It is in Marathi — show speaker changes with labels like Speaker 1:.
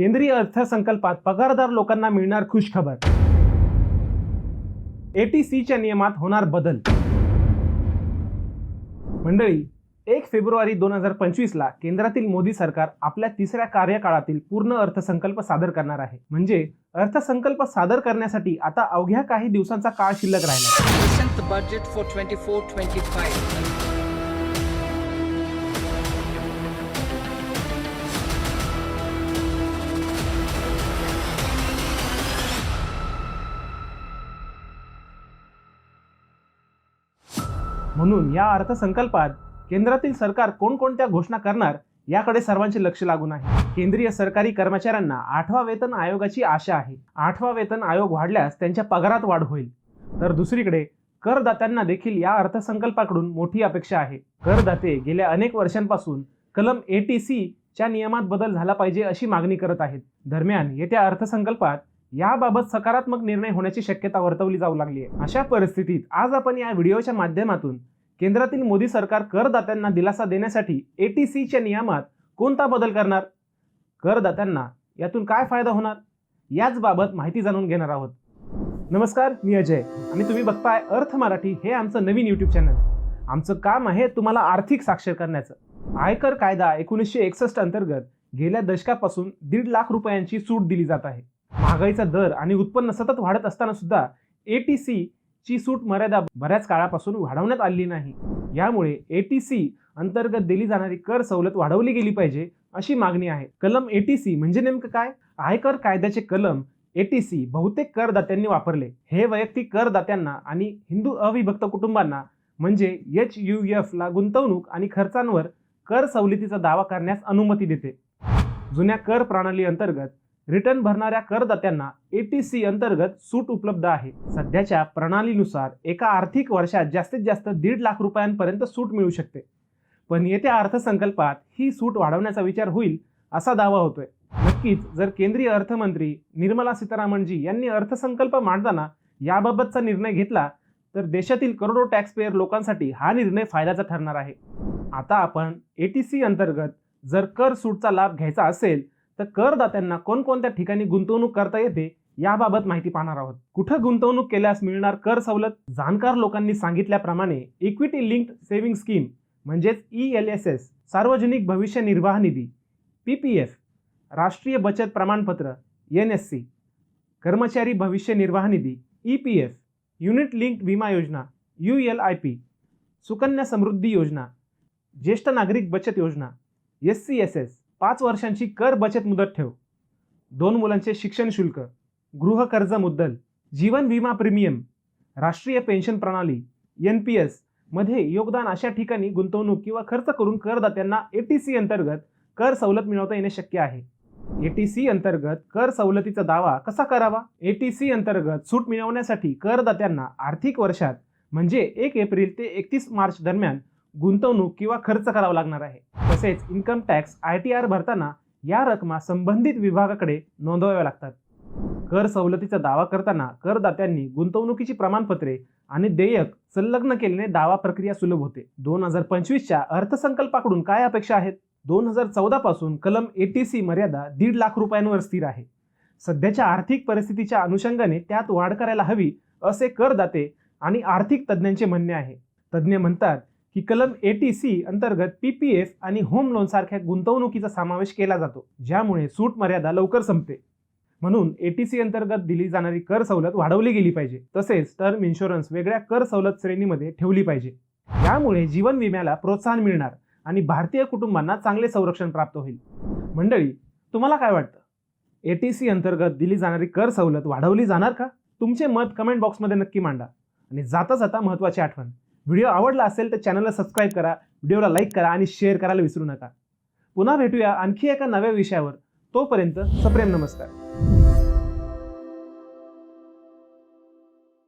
Speaker 1: केंद्रीय अर्थसंकल्पात पगारदार लोकांना मिळणार खुशखबर. एटीसीच्या नियमात होणार बदल. मंडळी एक फेब्रुवारी दोन हजार पंचवीसला केंद्रातील मोदी सरकार आपल्या तिसऱ्या कार्यकाळातील पूर्ण अर्थसंकल्प सादर करणार आहे. म्हणजे अर्थसंकल्प सादर करण्यासाठी आता अवघ्या काही दिवसांचा काळ शिल्लक राहिला. म्हणून या अर्थसंकल्पात केंद्रातील सरकार कोणकोणत्या घोषणा करणार याकडे सर्वांचे लक्ष लागून आहे. केंद्रीय सरकारी कर्मचाऱ्यांना आठवा वेतन आयोगाची आशा आहे. आठवा वेतन आयोग वाढल्यास त्यांच्या पगारात वाढ होईल. तर दुसरीकडे करदात्यांना देखील या अर्थसंकल्पाकडून मोठी अपेक्षा आहे. करदाते गेल्या अनेक वर्षांपासून कलम ए टी सी च्या नियमात बदल झाला पाहिजे अशी मागणी करत आहेत. दरम्यान येत्या अर्थसंकल्पात याबाबत सकारात्मक निर्णय होण्याची शक्यता वर्तवली जाऊ लागली आहे. अशा परिस्थितीत आज आपण या व्हिडिओच्या माध्यमातून केंद्रातील मोदी सरकार करदात्यांना दिलासा देण्यासाठी ए टी सीच्या नियमात कोणता बदल करणार? करदात्यांना यातून काय फायदा होणार? याच बाबत माहिती जाणून घेणार आहोत. नमस्कार मी अजय. आणि तुम्ही बघताय अर्थ मराठी हे आमचं नवीन यूट्यूब चॅनल आमचं काम आहे तुम्हाला आर्थिक साक्षर करण्याचं. आयकर कायदा एकोणीसशे एकसष्ट अंतर्गत गेल्या दशकापासून दीड लाख रुपयांची सूट दिली जात आहे. महागाईचा दर आणि उत्पन्न सतत वाढत असताना सुद्धा ए टी सी ची सूट मर्यादा बऱ्याच काळापासून वाढवण्यात आली नाही. यामुळे ए टी सी अंतर्गत दिली जाणारी कर सवलत वाढवली गेली पाहिजे अशी मागणी आहे. कलम ए टी सी म्हणजे नेमकं काय? आयकर कायद्याचे कलम ए टी सी बहुतेक करदात्यांनी वापरले. हे वैयक्तिक करदात्यांना आणि हिंदू अविभक्त कुटुंबांना म्हणजे एच यू एफ ला गुंतवणूक आणि खर्चांवर कर सवलतीचा दावा करण्यास अनुमती देते. जुन्या कर प्रणाली अंतर्गत रिटर्न भरणाऱ्या करदात्यांना ए टी सी अंतर्गत सूट उपलब्ध आहे. सध्याच्या प्रणालीनुसार एका आर्थिक वर्षात जास्तीत जास्त दीड लाख रुपयांपर्यंत सूट मिळू शकते. पण येत्या अर्थसंकल्पात ही सूट वाढवण्याचा विचार होईल असा दावा होतोय. नक्कीच जर केंद्रीय अर्थमंत्री निर्मला सीतारामनजी यांनी अर्थसंकल्प मांडताना याबाबतचा निर्णय घेतला तर देशातील करोडो टॅक्सपेयर लोकांसाठी हा निर्णय फायद्याचा ठरणार आहे. आता आपण ए टी सी अंतर्गत जर कर सूटचा लाभ घ्यायचा असेल तर करदात्यांना कोणकोणत्या ठिकाणी गुंतवणूक करता येते याबाबत माहिती पाहणार आहोत. कुठं गुंतवणूक केल्यास मिळणार कर सवलत? जाणकार लोकांनी सांगितल्याप्रमाणे इक्विटी लिंक्ड सेव्हिंग स्कीम म्हणजेच ई एल एस एस सार्वजनिक भविष्य निर्वाह निधी पी पी एफ राष्ट्रीय बचत प्रमाणपत्र एन एस सी कर्मचारी भविष्य निर्वाह निधी E P F unit linked विमा योजना U L I P Sukanya Samriddhi Yojana ज्येष्ठ नागरिक बचत योजना एस सी एस एस पाच वर्षांची कर बचत मुदत ठेव. दोन मुलांचे शिक्षण शुल्क. गृह कर्ज मुद्दल. जीवन विमा प्रीमियम. राष्ट्रीय पेन्शन प्रणाली. N P S. मध्ये योगदान अशा ठिकाणी गुंतवणूक किंवा खर्च करून करदात्यांना ए टी सी अंतर्गत कर सवलत मिळवता येणे शक्य आहे. ए टी सी अंतर्गत कर सवलतीचा दावा कसा करावा? ए टी सी अंतर्गत सूट मिळवण्यासाठी करदात्यांना आर्थिक वर्षात म्हणजे एक एप्रिल ते एकतीस मार्च दरम्यान गुंतवणूक किंवा खर्च करावा लागणार आहे. तसेच income tax I T R भरताना या रकमा संबंधित विभागाकडे नोंदवाव्या लागतात. कर सवलतीचा दावा करताना करदात्यांनी गुंतवणुकीची प्रमाणपत्रे आणि देयक संलग्न केल्याने दावा प्रक्रिया सुलभ होते. दोन हजार पंचवीसच्या अर्थसंकल्पाकडून काय अपेक्षा आहेत? दोन हजार चौदा पासून कलम ए टी सी मर्यादा दीड लाख रुपयांवर स्थिर आहे. सध्याच्या आर्थिक परिस्थितीच्या अनुषंगाने त्यात वाढ करायला हवी असे करदाते आणि आर्थिक तज्ज्ञांचे म्हणणे आहे. तज्ज्ञ म्हणतात की कलम ए टी सी अंतर्गत पी पी एफ आणि होम लोन सारख्या गुंतवणुकीचा समावेश केला जातो ज्यामुळे सूट मर्यादा लवकर संपते. म्हणून ए टी सी अंतर्गत दिली जाणारी कर सवलत वाढवली गेली पाहिजे तसेच टर्म इन्शुरन्स वेगळ्या कर सवलत श्रेणीमध्ये ठेवली पाहिजे. यामुळे जीवन विम्याला प्रोत्साहन मिळणार आणि भारतीय कुटुंबांना चांगले संरक्षण प्राप्त होईल. मंडळी तुम्हाला काय वाटतं? ए टी सी अंतर्गत दिली जाणारी कर सवलत वाढवली जाणार का? तुमचे मत कमेंट बॉक्समध्ये नक्की मांडा. आणि जाता जाता महत्त्वाची आठवण व्हिडिओ आवडला असेल तर चॅनलला सबस्क्राईब करा व्हिडिओला लाईक करा आणि शेअर करायला विसरू नका. पुन्हा भेटूया आणखी एका नव्या विषयावर. तोपर्यंत सप्रेम नमस्कार.